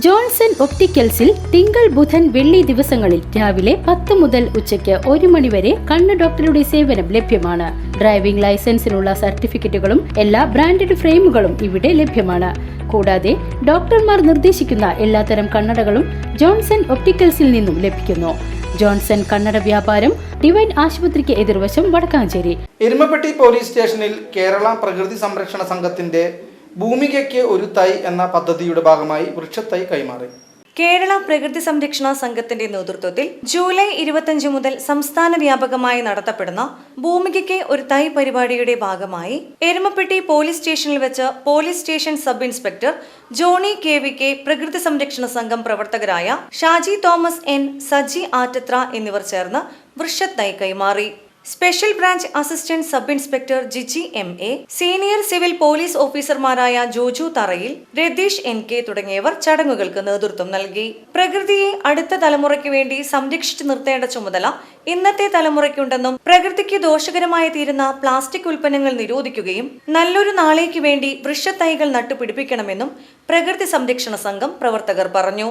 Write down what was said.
Johnson ഒപ്റ്റിക്കൽസിൽ തിങ്കൾ ബുധൻ വെള്ളി ദിവസങ്ങളിൽ രാവിലെ പത്ത് മുതൽ ഉച്ചയ്ക്ക് ഒരു മണിവരെ കണ്ണ് ഡോക്ടറുടെ സേവനം ലഭ്യമാണ്. ഡ്രൈവിംഗ് ലൈസൻസിനുള്ള സർട്ടിഫിക്കറ്റുകളും എല്ലാ ബ്രാൻഡഡ് ഫ്രെയിമുകളും ഇവിടെ ലഭ്യമാണ്. കൂടാതെ ഡോക്ടർമാർ നിർദ്ദേശിക്കുന്ന എല്ലാത്തരം കണ്ണടകളും ജോൺസൺ ഒപ്റ്റിക്കൽസിൽ നിന്നും ലഭിക്കുന്നു. ജോൺസൺ കണ്ണട വ്യാപാരം ഡിവൈൻ ആശുപത്രിക്ക് എതിർവശം വടക്കാഞ്ചേരി. എരുമപ്പെട്ടി പോലീസ് സ്റ്റേഷനിൽ കേരള പ്രകൃതി സംരക്ഷണ സംഘത്തിന്റെ ഭൂമികയ്ക്ക് ഒരു തൈ എന്ന പദ്ധതിയുടെ ഭാഗമായി വൃക്ഷത്തൈ കൈമാറി. കേരള പ്രകൃതി സംരക്ഷണ സംഘത്തിന്റെ നേതൃത്വത്തിൽ ജൂലൈ ഇരുപത്തിയഞ്ച് മുതൽ സംസ്ഥാന വ്യാപകമായി നടത്തപ്പെടുന്ന ഭൂമികയ്ക്ക് ഒരു തൈ പരിപാടിയുടെ ഭാഗമായി എരുമപ്പെട്ടി പോലീസ് സ്റ്റേഷനിൽ വെച്ച് police station sub inspector Johny K V K പ്രകൃതി സംരക്ഷണ സംഘം പ്രവർത്തകരായ ഷാജി തോമസ് എൻ സജി ആറ്റത്ര എന്നിവർ ചേർന്ന് വൃക്ഷത്തൈ കൈമാറി. Special branch assistant sub inspector Jiji M A senior civil police ഓഫീസർമാരായ ജോജു തറയിൽ രതീഷ് എൻ കെ തുടങ്ങിയവർ ചടങ്ങുകൾക്ക് നേതൃത്വം നൽകി. പ്രകൃതിയെ അടുത്ത തലമുറയ്ക്ക് വേണ്ടി സംരക്ഷിച്ചു നിർത്തേണ്ട ചുമതല ഇന്നത്തെ തലമുറയ്ക്കുണ്ടെന്നും പ്രകൃതിക്ക് ദോഷകരമായി തീരുന്ന പ്ലാസ്റ്റിക് ഉൽപ്പന്നങ്ങൾ നിരോധിക്കുകയും നല്ലൊരു നാളേക്ക് വേണ്ടി വൃക്ഷത്തൈകൾ നട്ടുപിടിപ്പിക്കണമെന്നും പ്രകൃതി സംരക്ഷണ സംഘം പ്രവർത്തകർ പറഞ്ഞു.